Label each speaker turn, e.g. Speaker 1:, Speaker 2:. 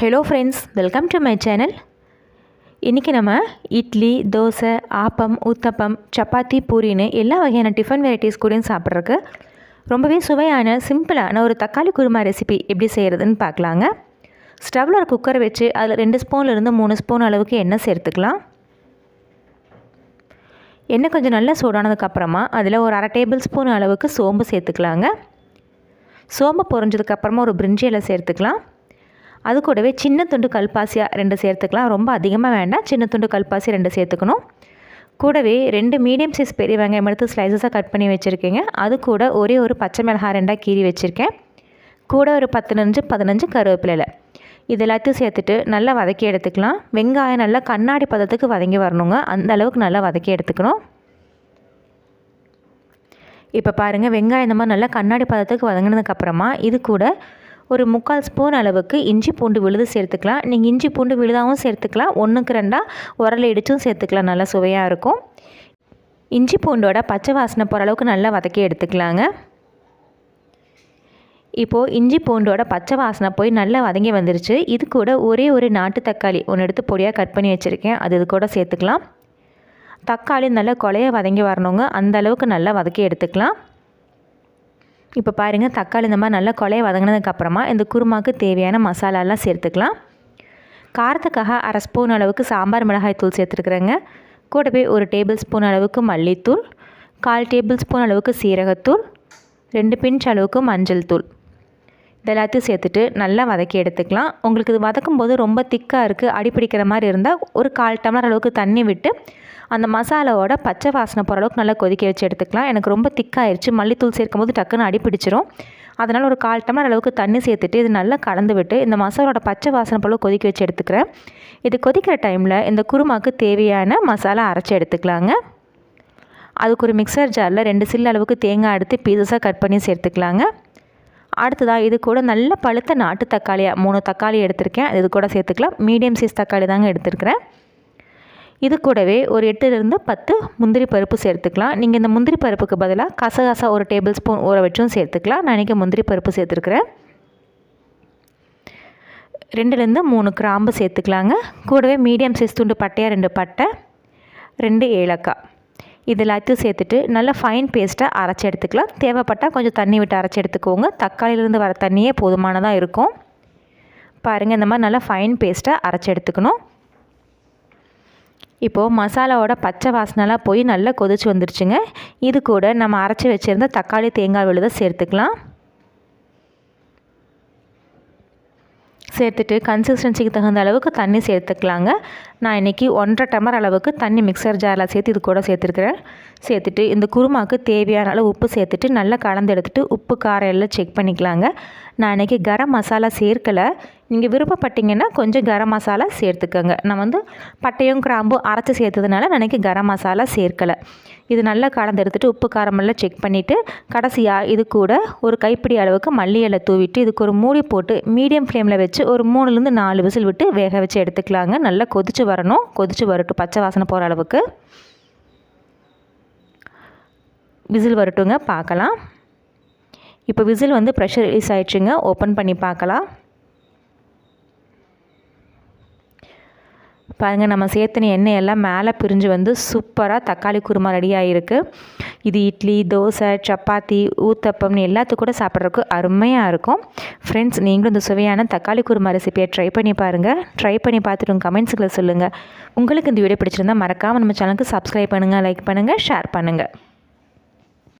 Speaker 1: Hello friends welcome to my channel இன்றைக்கி நம்ம இட்லி தோசை ஆப்பம் ஊத்தப்பம் சப்பாத்தி பூரின்னு எல்லா வகையான டிஃபன் வெரைட்டிஸ் கூடயும் சாப்பிட்றதுக்கு ரொம்பவே சுவையான சிம்பிளான ஒரு தக்காளி குருமா ரெசிபி எப்படி செய்கிறதுன்னு பார்க்கலாங்க. ஸ்டவ்வில் ஒரு குக்கரை வச்சு அதில் ரெண்டு ஸ்பூன்லேருந்து மூணு ஸ்பூன் அளவுக்கு எண்ணெய் சேர்த்துக்கலாம். எண்ணெய் கொஞ்சம் நல்லா சூடானதுக்கப்புறமா அதில் ஒரு அரை டேபிள் ஸ்பூன் அளவுக்கு சோம்பு சேர்த்துக்கலாங்க. சோம்பு பொறிஞ்சதுக்கப்புறமா ஒரு பிரிஞ்சி இலை சேர்த்துக்கலாம். அது கூடவே சின்ன துண்டு கல்பாசியாக ரெண்டு சேர்த்துக்கலாம். ரொம்ப அதிகமாக வேண்டாம். சின்ன துண்டு கல்பாசி ரெண்டு சேர்த்துக்கணும். கூடவே ரெண்டு மீடியம் சைஸ் பெரிய வெங்காயம் எடுத்து ஸ்லைசஸாக கட் பண்ணி வச்சுருக்கேங்க. அது கூட ஒரே ஒரு பச்சை மிளகாய் ரெண்டாக கீறி வச்சுருக்கேன். கூட ஒரு பத்துனஞ்சு பதினஞ்சு கருவேப்பிலை இது எல்லாத்தையும் சேர்த்துட்டு நல்லா வதக்கி எடுத்துக்கலாம். வெங்காயம் நல்லா கண்ணாடி பதத்துக்கு வதங்கி வரணுங்க. அந்த அளவுக்கு நல்லா வதக்கி எடுத்துக்கணும். இப்போ பாருங்கள் வெங்காயம் இந்த மாதிரி நல்லா கண்ணாடி பதத்துக்கு வதங்கினதுக்கப்புறமா இது கூட ஒரு முக்கால் ஸ்பூன் அளவுக்கு இஞ்சி பூண்டு விழுது சேர்த்துக்கலாம். நீங்கள் இஞ்சி பூண்டு விழுதாகவும் சேர்த்துக்கலாம். ஒன்றுக்கு ரெண்டாக உரல் இடிச்சும் சேர்த்துக்கலாம். நல்லா சுவையாக இருக்கும். இஞ்சி பூண்டோட பச்சை வாசனை போகிற அளவுக்கு நல்லா வதக்கி எடுத்துக்கலாங்க. இப்போது இஞ்சி பூண்டோட பச்சை வாசனை போய் நல்லா வதங்கி வந்துருச்சு. இது கூட ஒரே ஒரு நாட்டு தக்காளி ஒன்று எடுத்து பொடியாக கட் பண்ணி வச்சுருக்கேன். அது இது கூட சேர்த்துக்கலாம். தக்காளி நல்லா கொலைய வதங்கி வரணுங்க. அந்த அளவுக்கு நல்லா வதக்கி எடுத்துக்கலாம். இப்போ பாருங்கள் தக்காளி இந்த மாதிரி நல்லா கொலையை வதங்கினதுக்கப்புறமா இந்த குருமாவுக்கு தேவையான மசாலாலாம் சேர்த்துக்கலாம். காரத்துக்காக அரை ஸ்பூன் அளவுக்கு சாம்பார் மிளகாய் தூள் சேர்த்துருக்குறேங்க. கூடவே ஒரு டேபிள் ஸ்பூன் அளவுக்கு மல்லித்தூள் கால் டேபிள் ஸ்பூன் அளவுக்கு சீரகத்தூள் ரெண்டு பிஞ்ச் அளவுக்கு மஞ்சள் தூள். இது எல்லாத்தையும் சேர்த்துட்டு நல்லா வதக்கி எடுத்துக்கலாம். உங்களுக்கு இது வதக்கும் போது ரொம்ப திக்காக இருக்குது அடிப்பிடிக்கிற மாதிரி இருந்தால் ஒரு கால் டம்ளர் அளவுக்கு தண்ணி விட்டு அந்த மசாலாவோட பச்சை வாசனை போகிற அளவுக்கு நல்லா கொதிக்க வச்சு எடுத்துக்கலாம். எனக்கு ரொம்ப திக்காயிருச்சு. மல்லித்தூள் சேர்க்கும் போது டக்குன்னு அடிப்பிடிச்சிரும் அதனால் ஒரு கால் டம்ளர் அளவுக்கு தண்ணி சேர்த்துட்டு இது நல்லா கலந்து விட்டு இந்த மசாலோட பச்சை வாசனை போல கொதிக்க வச்சு எடுத்துக்கிறேன். இது கொதிக்கிற டைமில் இந்த குருமாவுக்கு தேவையான மசாலா அரைச்சி எடுத்துக்கலாங்க. அதுக்கு ஒரு மிக்சர் ஜாரில் ரெண்டு சில்லு அளவுக்கு தேங்காய் எடுத்து பீசஸாக கட் பண்ணி சேர்த்துக்கலாங்க. அடுத்ததாக இது கூட நல்ல பழுத்த நாட்டு தக்காளியாக மூணு தக்காளி எடுத்திருக்கேன். இது கூட சேர்த்துக்கலாம். மீடியம் சைஸ் தக்காளி தாங்க எடுத்துருக்கிறேன். இது கூடவே ஒரு எட்டுலேருந்து பத்து முந்திரி பருப்பு சேர்த்துக்கலாம். நீங்கள் இந்த முந்திரி பருப்புக்கு பதிலாக கசகசா ஒரு டேபிள் ஸ்பூன் ஊற வச்சும் சேர்த்துக்கலாம். நான் இன்றைக்கி முந்திரி பருப்பு சேர்த்துருக்குறேன். ரெண்டுலேருந்து மூணு கிராம்பு சேர்த்துக்கலாங்க. கூடவே மீடியம் சைஸ் துண்டு பட்டையாக ரெண்டு பட்டை ரெண்டு ஏலக்காய். இது எல்லாத்தையும் சேர்த்துட்டு நல்லா ஃபைன் பேஸ்ட்டாக அரைச்சி எடுத்துக்கலாம். தேவைப்பட்டால் கொஞ்சம் தண்ணி விட்டு அரைச்சி எடுத்துக்கோங்க. தக்காளியிலேருந்து வர தண்ணியே போதுமானதாக இருக்கும். பாருங்கள் இந்த மாதிரி நல்லா ஃபைன் பேஸ்ட்டாக அரைச்சி எடுத்துக்கணும். இப்போது மசாலாவோட பச்சை வாசனைலாம் போய் நல்லா கொதிச்சு வந்துருச்சுங்க. இது கூட நம்ம அரைச்சி வச்சுருந்த தக்காளி தேங்காய் விழுதை சேர்த்துக்கலாம். சேர்த்துட்டு கன்சிஸ்டன்சிக்கு தகுந்த அளவுக்கு தண்ணி சேர்த்துக்கலாங்க. நான் இன்றைக்கி ஒன்றரை டம்ளர் அளவுக்கு தண்ணி மிக்சர் ஜாரில் சேர்த்து இது கூட சேர்த்துருக்குறேன். சேர்த்துட்டு இந்த குருமாவுக்கு தேவையான அளவு உப்பு சேர்த்துட்டு நல்லா கலந்து எடுத்துகிட்டு உப்பு காரம் எல்லாம் செக் பண்ணிக்கலாங்க. நான் இன்றைக்கி கரம் மசாலா சேர்க்கலை. நீங்கள் விருப்பப்பட்டீங்கன்னா கொஞ்சம் கரம் மசாலா சேர்த்துக்கோங்க. நான் வந்து பட்டையும் கிராம்பும் அரைச்சி சேர்த்ததுனால நான் கரம் மசாலா சேர்க்கலை. இது நல்லா கலந்து எடுத்துகிட்டு உப்பு காரமெல்லாம் செக் பண்ணிவிட்டு கடைசியாக இது கூட ஒரு கைப்பிடி அளவுக்கு மல்லி இலை தூவிட்டு இதுக்கு ஒரு மூடி போட்டு மீடியம் ஃப்ளேமில் வச்சு ஒரு மூணுலேருந்து நாலு விசில் விட்டு வேக வச்சு எடுத்துக்கலாங்க. நல்லா கொதிச்சு வரணும். கொதிச்சு வரட்டும். பச்சை வாசனை போகிற அளவுக்கு. விசில் வரட்டுங்க. பார்க்கலாம். இப்போ விசில் வந்து ப்ரெஷர் ரிலீஸ் ஆயிடுச்சுங்க. ஓப்பன் பண்ணி பார்க்கலாம். பாருங்கள் நம்ம சேர்த்துன எண்ணெய் எல்லாம் மேலே பிரிஞ்சு வந்து சூப்பராக தக்காளி குருமா ரெடி ஆகிருக்கு இது இட்லி தோசை சப்பாத்தி ஊத்தப்பம்னு எல்லாத்துக்கும் கூட சாப்பிட்றதுக்கு அருமையாக இருக்கும். ஃப்ரெண்ட்ஸ் நீங்களும் இந்த சுவையான தக்காளி குருமா ரெசிபியை ட்ரை பண்ணி பாருங்கள் ட்ரை பண்ணி பார்த்துட்டு உங்கள் கமெண்ட்ஸுகளை சொல்லுங்கள் உங்களுக்கு இந்த வீடியோ பிடிச்சிருந்தால் மறக்காமல் நம்ம சேனலுக்கு சப்ஸ்கிரைப் பண்ணுங்கள் லைக் பண்ணுங்கள் ஷேர் பண்ணுங்கள்